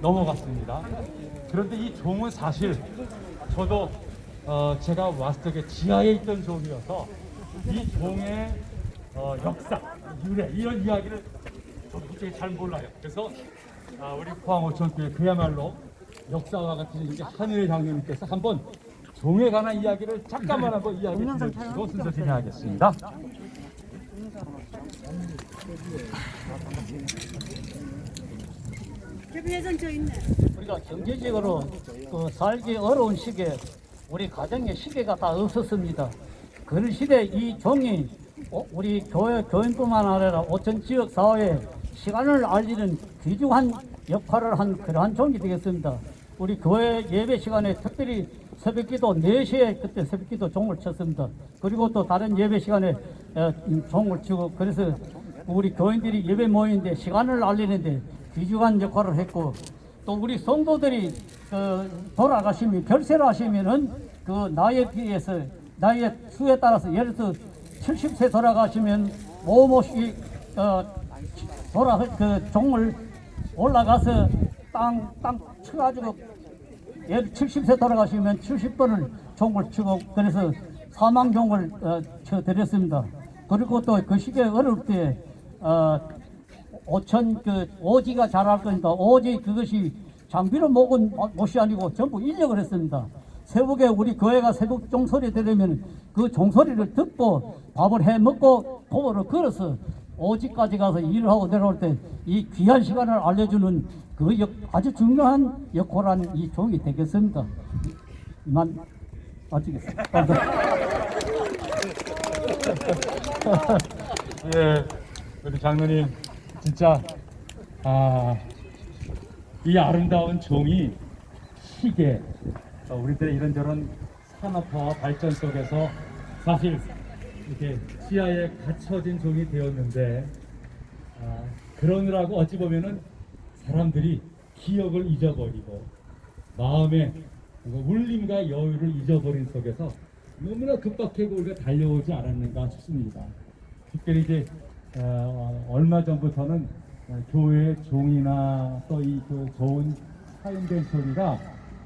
넘어갔습니다. 그런데 이 종은 사실 저도 어, 제가 왔을 때 지하에 있던 종이어서 이 종의 어, 역사, 유래 이런 이야기를 저 솔직히 잘 몰라요. 그래서 아, 우리 포항오천교회 그야말로 역사와 같은 이제 한일 장로님께서 한번 종에 관한 이야기를 잠깐만 한번 이야기 들려주시고 순서 진행하겠습니다. 우리가 경제적으로 그 살기 어려운 시기에 우리 가정의 시계가 다 없었습니다. 그런 시대에 이 종이 어, 우리 교회 교인뿐만 아니라 오천 지역 사회에 시간을 알리는 귀중한 역할을 한 그러한 종이 되겠습니다. 우리 교회 예배 시간에 특별히 새벽기도 4시에 그때 새벽기도 종을 쳤습니다. 그리고 또 다른 예배 시간에 어, 음, 종을 치고 그래서 우리 교인들이 예배 모이는데 시간을 알리는데 귀중한 역할을 했고 또 우리 성도들이 그 돌아가시면 결세를 하시면은 그 나이에 비해서 나이의 수에 따라서 예를 들어 70세 돌아가시면 모모씩 어 돌아 그 종을 올라가서 땅땅 쳐가지고 예를 70세 돌아가시면 70번을 종을 치고 그래서 사망 종을 어, 쳐드렸습니다. 그리고 또 그 시기에 어려울 때 어, 오천 그 오지가 자랄 거니까 오지 그것이 장비로 먹은 못이 아니고 전부 인력을 했습니다. 새벽에 우리 교회가 새벽 종소리 들으면 그 종소리를 듣고 밥을 해 먹고 도보를 걸어서 오지까지 가서 일을 하고 내려올 때 이 귀한 시간을 알려주는 그 역, 아주 중요한 역할한 이 종이 되겠습니다. 이만 마치겠습니다. 예, 우리 장로님 진짜 아, 이 아름다운 종이 시계 어, 우리들의 이런저런 산업화와 발전 속에서 사실 이렇게 지하에 갇혀진 종이 되었는데 아, 그러느라고 어찌 보면은 사람들이 기억을 잊어버리고 마음의 울림과 여유를 잊어버린 속에서 너무나 급박하게 우리가 달려오지 않았는가 싶습니다. 특별히 이제 어, 얼마 전부터는 어, 교회 종이나 또 이 그 좋은 사용된 소리가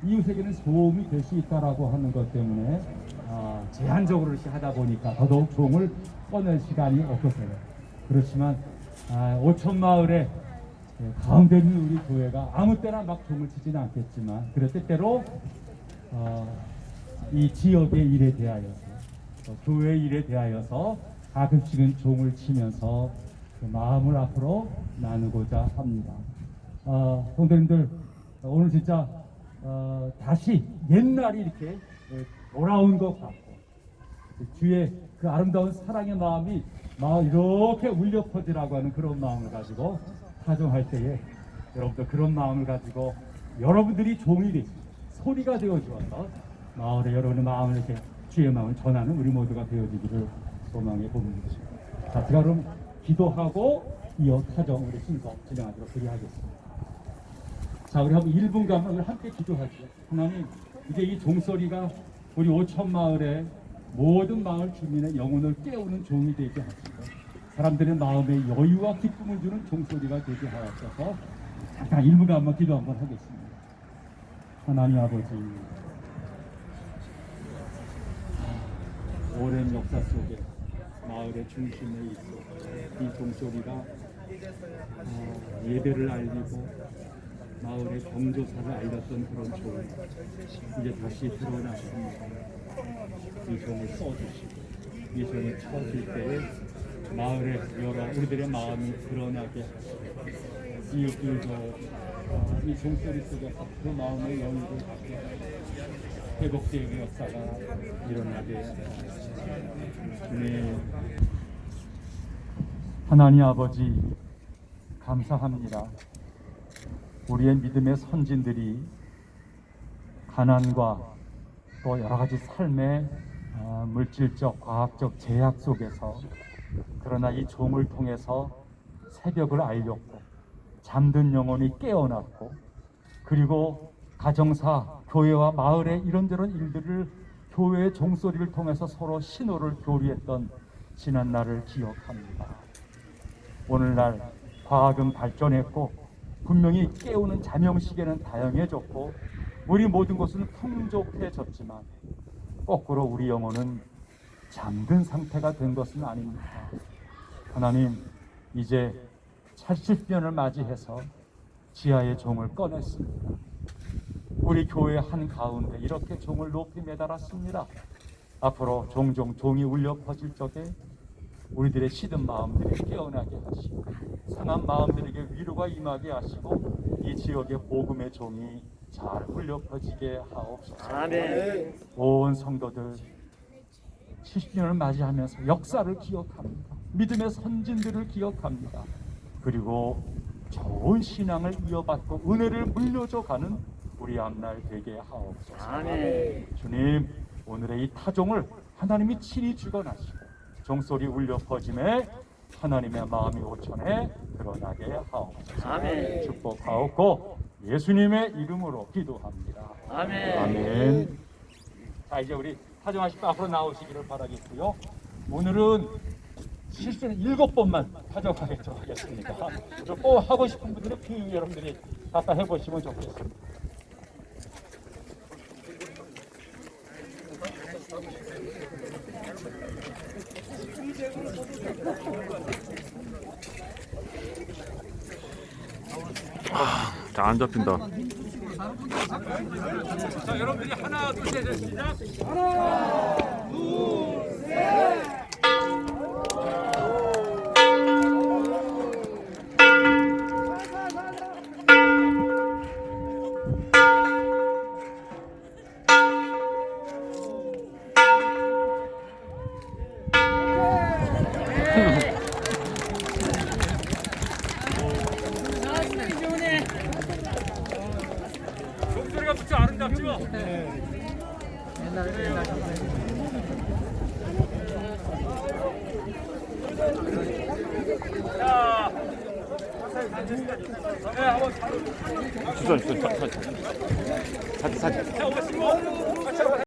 이웃에게는 소음이 될 수 있다라고 하는 것 때문에 아, 제한적으로 이렇게 하다 보니까 더더욱 종을 꺼낼 시간이 없었어요. 그렇지만 아, 오천 마을에 예, 가운데 있는 우리 교회가 아무 때나 막 종을 치지는 않겠지만 그럴 때때로 어, 이 지역의 일에 대하여서 또 교회 일에 대하여서 가끔씩은 종을 치면서 그 마음을 앞으로 나누고자 합니다. 어, 성도님들 오늘 진짜 어, 다시 옛날이 이렇게 예, 돌아온 것 같고 주의 그 아름다운 사랑의 마음이 막 이렇게 울려 퍼지라고 하는 그런 마음을 가지고 타종할 때에 여러분들 그런 마음을 가지고 여러분들이 종이 되시 소리가 되어 주어서 마을에 여러분의 마음을 이렇게 주의 마음을 전하는 우리 모두가 되어지기를 소망해 봅니다. 자, 그럼 기도하고 이어 타종 우리 순서 진행하도록 그리하겠습니다. 자, 우리 한번 1분간 우리 함께 기도하죠. 하나님, 이제 이 종소리가 우리 오천 마을의 모든 마을 주민의 영혼을 깨우는 종이 되게 하시고 사람들의 마음에 여유와 기쁨을 주는 종소리가 되게 하옵소서. 잠깐 1분간 한번 기도 한번 하겠습니다. 하나님 아버지, 오랜 역사 속에 마을의 중심에 있어 이 종소리가 어, 예배를 알리고 마을의 경조사를 알렸던 그런 종 이제 다시 드러났습니다. 이 종을 써주시고 이 종을 쳐줄 때에 마을의 여러 우리들의 마음이 드러나게 이웃들도 어, 이 종소리 속에서 그 마음의 여유를 갖게 회복되의 역사가 일어나게. 주님 하나님 아버지 감사합니다. 우리의 믿음의 선진들이 가난과 또 여러 가지 삶의 아, 물질적, 과학적 제약 속에서 그러나 이 종을 통해서 새벽을 알렸고 잠든 영혼이 깨어났고 그리고 가정사, 교회와 마을의 이런저런 일들을 교회의 종소리를 통해서 서로 신호를 교류했던 지난 날을 기억합니다. 오늘날 과학은 발전했고 분명히 깨우는 자명시계는 다양해졌고 우리 모든 것은 풍족해졌지만 거꾸로 우리 영혼은 잠든 상태가 된 것은 아닙니다. 하나님 이제 70년을 맞이해서 지하의 종을 꺼냈습니다. 우리 교회 한 가운데 이렇게 종을 높이 매달았습니다. 앞으로 종종 종이 울려 퍼질 적에 우리들의 시든 마음들이 깨어나게 하시고 상한 마음들에게 위로가 임하게 하시고 이 지역의 복음의 종이 잘 울려 퍼지게 하옵소서. 아멘. 온 성도들 70년을 맞이하면서 역사를 기억합니다. 믿음의 선진들을 기억합니다. 그리고 좋은 신앙을 이어받고 은혜를 물려줘 가는 우리 앞날 되게 하옵소서. 아멘. 주님 오늘의 이 타종을 하나님이 친히 주관하시고 종소리 울려 퍼짐에 하나님의 마음이 오천에 드러나게 하옵소서. 아멘. 축복하옵고 예수님의 이름으로 기도합니다. 아멘. 아멘. 자 이제 우리 타종하실 앞으로 나오시기를 바라겠고요. 오늘은 실수는 일곱 번만 타종하도록 하겠습니다. 그리고 꼭 하고 싶은 분들은 그 여러분들이 갖다 해보시면 좋겠습니다. 잘안 잡힌다. 자 여러분들이 하나 둘 셋 시작. 목소리가 자, 네, 한번 주선, 주선,